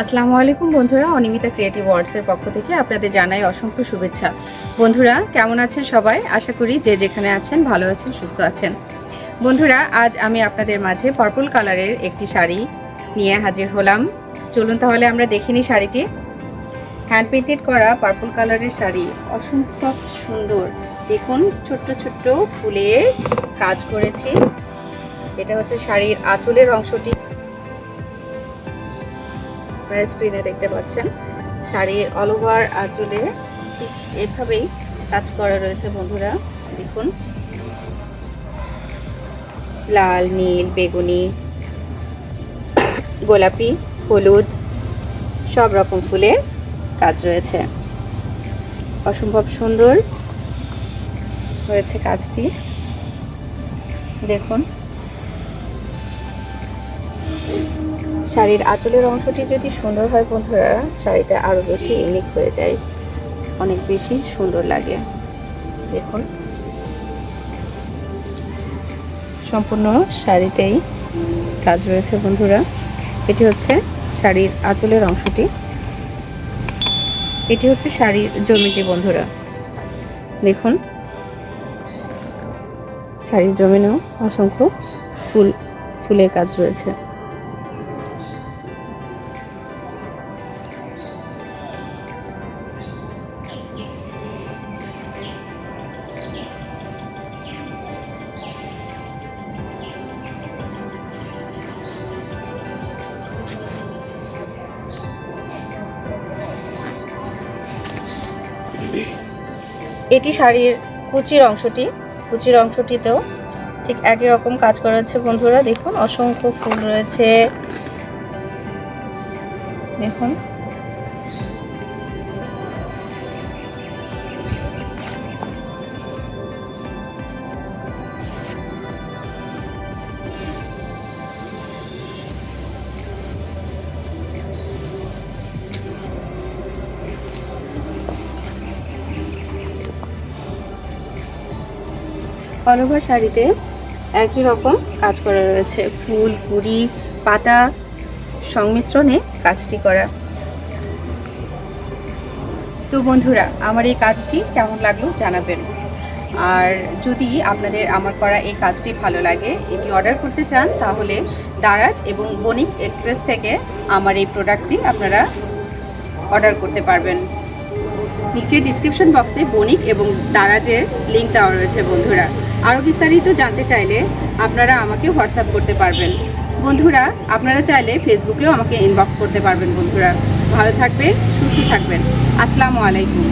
আসসালামু আলাইকুম বন্ধুরা, অনিমিতা ক্রিয়েটিভ ওয়ার্ডসের পক্ষ থেকে আপনাদের জানাই অসংখ্য শুভেচ্ছা। বন্ধুরা, কেমন আছেন সবাই? আশা করি যে যেখানে আছেন, ভালো আছেন, সুস্থ আছেন। বন্ধুরা, আজ আমি আপনাদের মাঝে পার্পল কালারের একটি শাড়ি নিয়ে হাজির হলাম। চলুন তাহলে আমরা দেখে নিই শাড়িটি। হ্যান্ড পেন্টেড করা পার্পল কালারের শাড়ি, অসম্ভব সুন্দর। দেখুন, ছোট্ট ছোট্ট ফুলের কাজ করেছি। এটা হচ্ছে শাড়ির আঁচলের অংশটি। আপনারা স্ক্রিনে দেখতে পাচ্ছেন শাড়ির অল ওভার আঁচলে ঠিক এভাবেই কাজ করা রয়েছে বন্ধুরা, দেখুন। লাল, নীল, বেগুনি, গোলাপি, হলুদ, সব রকম ফুলের কাজ রয়েছে। অসম্ভব সুন্দর হয়েছে কাজটি। দেখুন। শাড়ির আঁচলের অংশটি যদি সুন্দর হয় বন্ধুরা, শাড়িটা আরও বেশি ইউনিক হয়ে যায়। অনেক বেশি সুন্দর লাগে। দেখুন। সম্পূর্ণ শাড়িতেই কাজ রয়েছে বন্ধুরা। এটি হচ্ছে শাড়ির আঁচলের অংশটি। এটি হচ্ছে শাড়ির জমিটি বন্ধুরা। দেখুন। শাড়ির জমিনেও অসংখ্য ফুল, ফুলের কাজ রয়েছে। এটি শাড়ির কুচির অংশটি। কুচির অংশটিতেও ঠিক একই রকম কাজ করা হচ্ছে বন্ধুরা। দেখুন, অসংখ্য ফুল রয়েছে। দেখুন। অল ওভার শাড়িতে একই রকম কাজ করা রয়েছে। ফুল কুড়ি পাতা সংমিশ্রণে কাজটি করা। তো বন্ধুরা, আমার এই কাজটি কেমন লাগল জানাবেন। আর যদি আপনাদের আমার করা এই কাজটি ভালো লাগে, এটি অর্ডার করতে চান, তাহলে দারাজ এবং বণিক এক্সপ্রেস থেকে আমার এই প্রোডাক্টটি আপনারা অর্ডার করতে পারবেন। নিচে ডিসক্রিপশন বক্সে বণিক এবং দারাজের লিঙ্ক দেওয়া রয়েছে বন্ধুরা। আরও বিস্তারিত জানতে চাইলে আপনারা আমাকে হোয়াটসঅ্যাপ করতে পারবেন। বন্ধুরা, আপনারা চাইলে ফেসবুকেও আমাকে ইনবক্স করতে পারবেন বন্ধুরা। ভালো থাকবেন, সুস্থ থাকবেন। আসসালামু আলাইকুম।